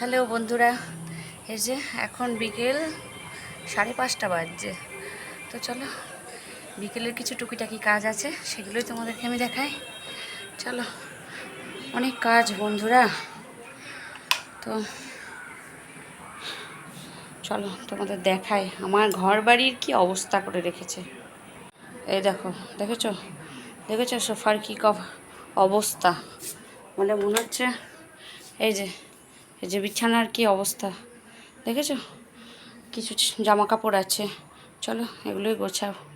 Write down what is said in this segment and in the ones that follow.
Hello বন্ধুরা, এই যে এখন বিকেল সাড়ে পাঁচটা বাজছে। তো চলো, বিকেলের কিছু টুকিটাকি কাজ আছে, সেগুলোই তোমাদেরকে আমি দেখাই। চলো, অনেক কাজ বন্ধুরা। তো চলো, তোমাদের দেখাই, আমার ঘর বাড়ির কী অবস্থা করে রেখেছে। এই দেখো, দেখেছ? দেখেছ সোফার কী অবস্থা? মানে মনে হচ্ছে, এই যে যে বিছানার কি অবস্থা? দেখেছ? কিছু জামা কাপড় আছে। চলো এগুলোই গোছাও।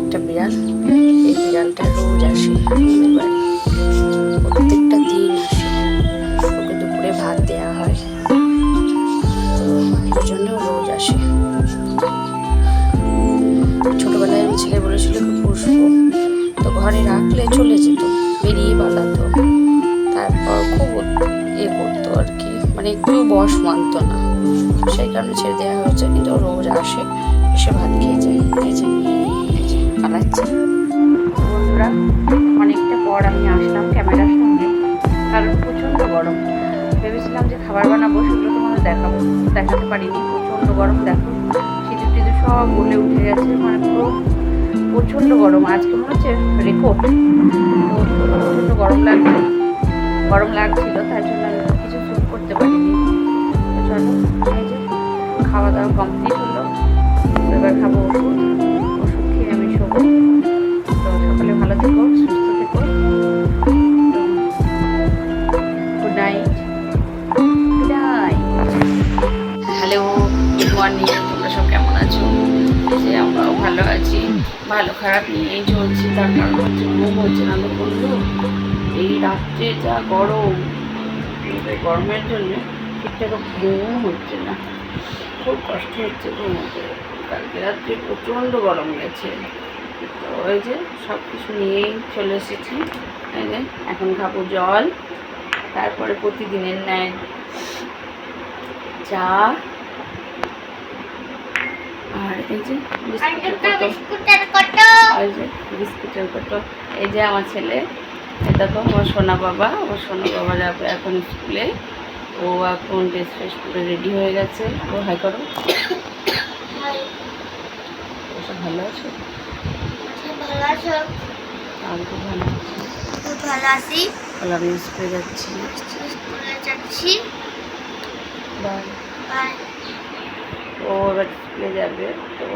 একটা বিড়াল এই বিড়ালটা রোজ আসে। ঘরে রাখলে চলে যেত, বেরিয়ে পালাতো। তারপর খুব এ করতো আর কি মানে একটু বস মানতো না। সেই কারণে ছেড়ে দেওয়া হয়েছে, কিন্তু রোজ আসে, এসে ভাত খেয়ে যায়, এই যে পালাচ্ছে। বন্ধুরা, অনেকটা পর আমি আসলাম ক্যামেরার সামনে কারণ প্রচণ্ড গরম। ভেবেছিলাম যে খাবার বানাবো, সেগুলো তোমাদের দেখাবো, দেখাতে পারিনি, প্রচণ্ড গরম দেখো। সিঁদুর টিদুর সব গলে উঠে গেছে মানে পুরো প্রচণ্ড গরম। আজকে মনে হচ্ছে রেকর্ড প্রচণ্ড প্রচণ্ড গরম লাগছে। গরম লাগছিল তাই জন্য হচ্ছে না? বলল, এই রাত্রে যা গরম গরমের জন্য ঠিকঠাক ঘুমও হচ্ছে না। খুব কষ্ট হচ্ছে ঘুমোতে কালকে রাত্রে প্রচণ্ড গরম গেছে। তো ওই যে সব কিছু নিয়েই চলে এসেছি। এখন খাব জল, তারপরে প্রতিদিনের ন্যায় চা আর এই যে বিস্কুটের কত? এই যে বিস্কুটের কত? এই যে আমার ছেলে এটা তো আমার সোনা বাবা আমার সোনা বাবা যাবে এখন স্কুলে। ও এখন ড্রেস ফ্রেস করে রেডি হয়ে গেছে। ও হাই করো। ওসব ভালো আছে? ভালো আছো? আমি খুব ভালো আছি। খুব ভালো আছি। তাহলে আমি স্কুলে যাচ্ছি। স্কুলে যাচ্ছি। বাই বাই ও এবার স্কুলে যাবে, তো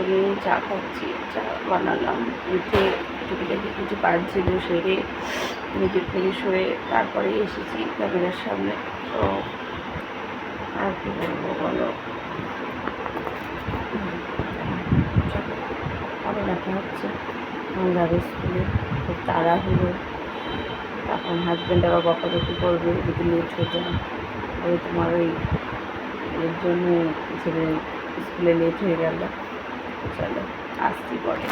আমি চা খাচ্ছি, চা বানালাম, উঠে টুকিটাকি কিছু কাজ ছিল, সেরে নিজের ফ্রেশ হয়ে তারপরে এসেছি ক্যামেরার সামনে, তো আর কি বলব বলো। স্কুলে দেখা হচ্ছে। যাবে স্কুলে, খুব তাড়াহুড়ো। এখন হাজব্যান্ড আবার বকাবকি করবে যদি লেট হয়ে যায়। তোমার ওই এর জন্য ছেলে স্কুলে লেট হয়ে গেল। চলো আসছি পরে।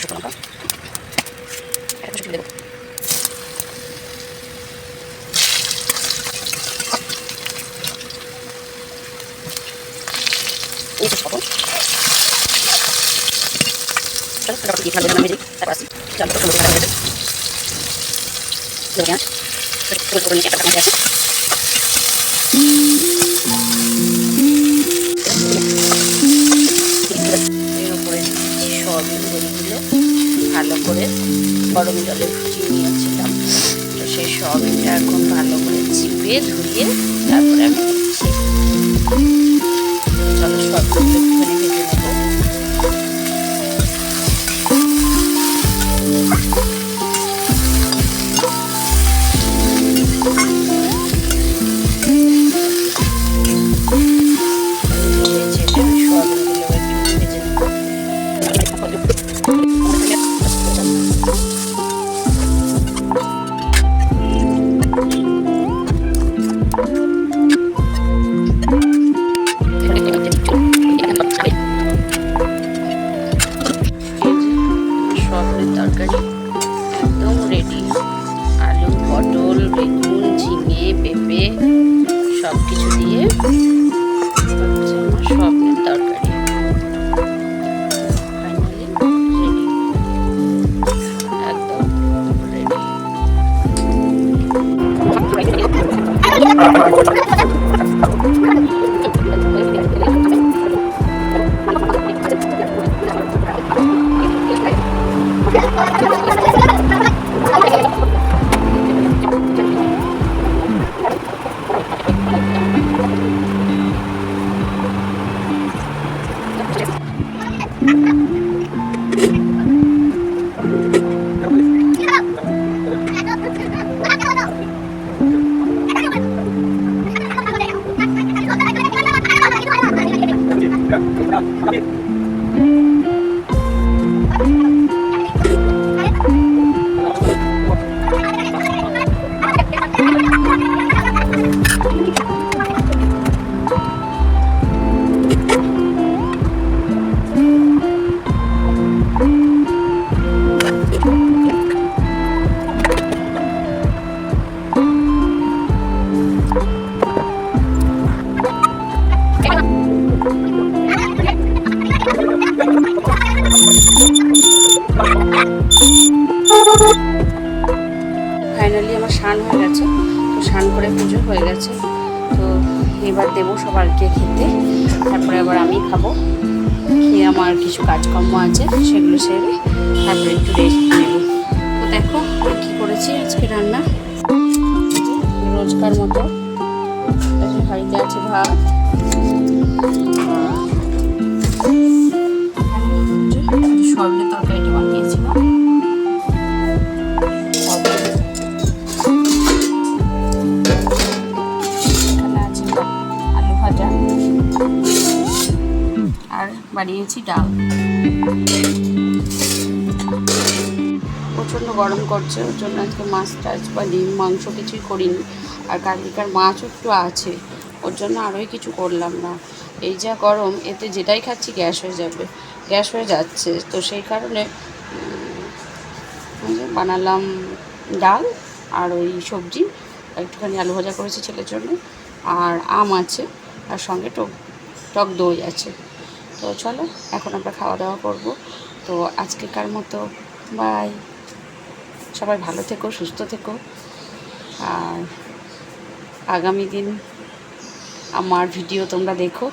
শুকনো লঙ্কা একটা শুকনো দেবো এই শেষ পাবো চলো তারপর দিয়ে ভালো ভেজে তারপর আসি চলো তো সুন্দর করে ভেজে দেবো পেঁয়াজ ছোটো করে নিয়ে একটা কাঁচা আছে গরম জলে ফুটিয়ে নিয়েছিলাম। তো সেই সবটা এখন ভালো করে চিপে ধুয়ে তারপরে আমি চলো সব একটুখানি তরকারি। একদম রেডি আলু, পটল, বেগুন, ঝিঙে, পেঁপে সব কিছু দিয়ে সব তরকারি। একদম রেডি আমার কিছু কাজকর্ম আছে, সেগুলো সেরে তারপরে একটু রেস্ট নেব। তো দেখো কী করেছি আজকে রান্না? রোজকার মতো। যে আছে ভাত। বানিয়েছিলাম। আলু আর বানিয়েছি ডাল। প্রচণ্ড গরম করছে, ওর জন্য আজকে মাছ টাছ বা ডিম, মাংস কিছুই করিনি। আর কালকেকার মাছও একটু আছে, ওর জন্য আরোই কিছু করলাম না। এই যা গরম, এতে যেটাই খাচ্ছি গ্যাস হয়ে যাবে, গ্যাস হয়ে যাচ্ছে। তো সেই কারণে বানালাম ডাল আর ওই সবজি একটুখানি আলু ভাজা করেছি ছেলের জন্য, আর আম আছে, আর সঙ্গে টক টক দই আছে। তো চলো, এখন আমরা খাওয়া দাওয়া করব। তো আজকেকার মতো বাই সবাই ভালো থেকো, সুস্থ থেকো। আর আগামী দিন আমার ভিডিও তোমরা দেখো।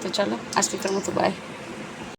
তো চলো আজকে আজকেকার মতো বাই